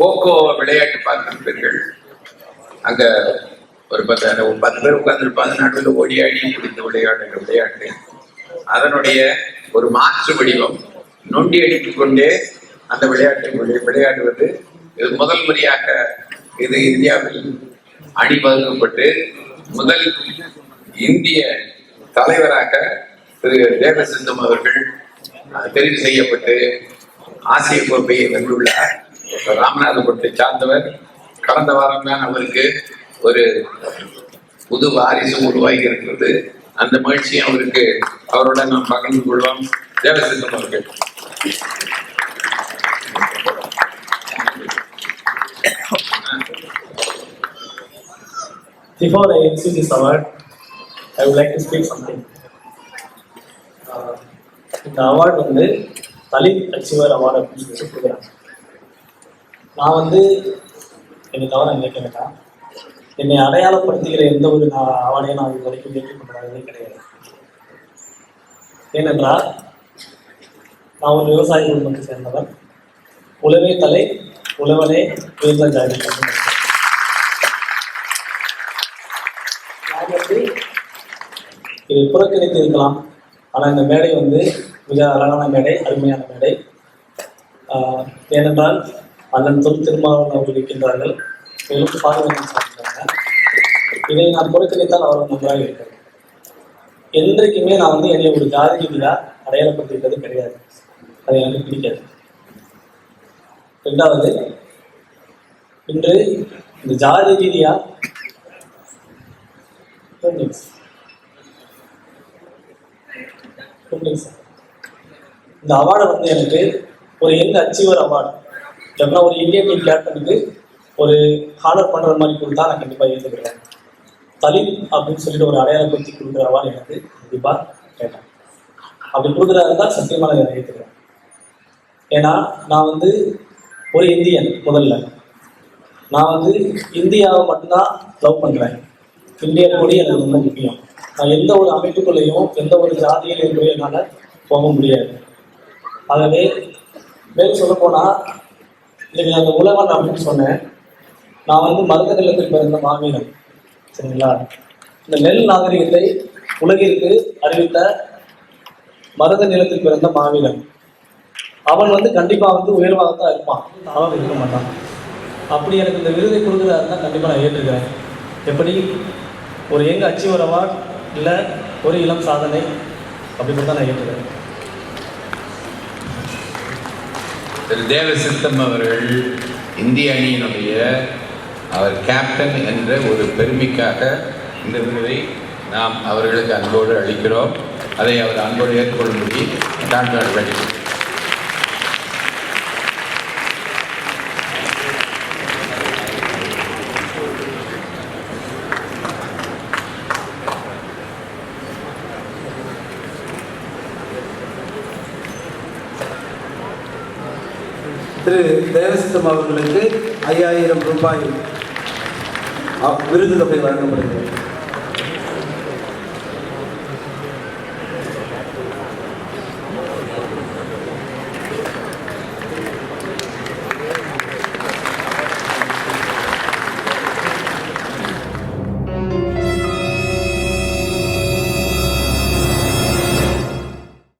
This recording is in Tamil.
கோகோ விளையாட்டு பார்த்திருப்பீர்கள் அங்க ஒரு பத்து ஒரு பத்து பேர் உட்கார்ந்துருப்பாங்க நடுவில் ஓடியாடி முடிந்து விளையாடுகிற விளையாட்டு. அதனுடைய ஒரு மாற்று வடிவம் நொண்டி அடித்துக் கொண்டே அந்த விளையாட்டை விளையாடுவது. இது முதல் முறையாக இது இந்தியாவில் அணிவகுக்கப்பட்டு முதல் இந்திய தலைவராக திரு தேவசிந்தம் அவர்கள் தெரிவு செய்யப்பட்டு ஆசிய கோப்பையை வென்றுள்ளார். ராமநாதபுரத்தை சார்ந்தவர். கடந்த வாரம் தான் அவருக்கு ஒரு புது வாரிசு உருவாகி இருக்கிறது. அந்த மகிழ்ச்சியை அவருக்கு அவருடன் நாம் பகிர்ந்து கொள்வோம். தேவசிந்தம் அவர்கள். Before I receive this award, I would like to speak something. Uh, இந்த அவார்ட் வந்து தலித் அச்சீவர் அவார்டு அப்படின்னு சொல்லி கொடுக்குறாங்க நான் வந்து என்னை தவிர நினைக்க வேண்டாம். என்னை அடையாளப்படுத்துகிற எந்த ஒரு நான் அவனையும் நான் இது வரைக்கும் ஏற்றுக்கொண்டதே கிடையாது. ஏனென்றால் நான் ஒரு விவசாய குடும்பத்தை சேர்ந்தவன். உழவே தலை உழவனே உயர்ந்த ஜாதி இது நான் வந்து புறக்கணித்து இருக்கலாம் ஆனால் இந்த மேடை வந்து மிக அழகான மேடை அருமையான மேடை. ஏனென்றால் அண்ணன் தொல் திருமாவளவன் அவர்கள் இருக்கின்றார்கள். மேலும் பாதுகாப்பு சார்ந்தாங்க இதை நான் புறக்கணித்தால் அவர்கள் நன்றாக இருக்கிறது என்றைக்குமே நான் வந்து என்னை ஒரு ஜாதி ரீதியாக அடையாளப்பட்டிருக்கிறது கிடையாது. அது எனக்கு பிடிக்காது. ரெண்டாவது இன்று இந்த ஜாதி ரீதியா இந்த அவார்டை வந்து எனக்கு ஒரு எங்க அச்சீவர் அவார்டு எப்படின்னா ஒரு இந்தியன் டீம் கேப்டனுக்கு ஒரு ஹானர் பண்ணுற மாதிரி கொடுத்தா நான் கண்டிப்பாக ஏற்றுக்கிறேன் தலிம் அப்படின்னு சொல்லிட்டு ஒரு அடையாளம் குறித்து கொடுக்குறவா எனக்கு கண்டிப்பாக கேட்டேன். அப்படி கொடுக்குறதா இருந்தால் சத்தியமாக நான் ஏற்றுக்கிறேன் ஏன்னா நான் வந்து ஒரு இந்தியன் முதல்ல. நான் வந்து இந்தியாவை மட்டும்தான் லவ் பண்ணுறேன் இந்திய கொடி எனக்கு ரொம்ப முக்கியம். நான் எந்த ஒரு அமைப்புக்குள்ளேயும் எந்த ஒரு ஜாதியிலையும் போய் என்னால் போக முடியாது. ஆகவே மேலும் சொல்ல இன்னைக்கு நான் அந்த உலகம் அப்படின்னு சொன்னேன். நான் வந்து மருத நிலத்தில் பிறந்த மாவீரன் சரிங்களா? இந்த நெல் நாகரிகத்தை உலகிற்கு அறிவித்த மருத நிலத்தில் பிறந்த மாவீரன் அவன் வந்து கண்டிப்பா வந்து உயர்வாக தான் இருப்பான். தாழ்வாக இருக்க மாட்டான். அப்படி எனக்கு இந்த விருதை கொடுக்குறதா இருந்தால் கண்டிப்பாக நான் ஏற்றுக்கிறேன் எப்படி? ஒரு எங்க அச்சீவர் அவார்ட் இல்லை ஒரு இளம் சாதனை? அப்படின்னு தான் நான் ஏற்றுக்கிறேன். திரு தேவசித்தம் அவர்கள் இந்திய அணியினுடைய அவர் கேப்டன் என்ற ஒரு பெருமைக்காக இந்த விருதை நாம் அவர்களுக்கு அன்போடு அளிக்கிறோம். அதை அவர் அன்போடு ஏற்றுக்கொள்ளும்படி டாக்டர் வேண்டிக்கிறோம் திரு தேவசித்தம் அவர்களுக்கு ஐயாயிரம் ரூபாய் விருது தொகை வழங்கப்படுகிறது.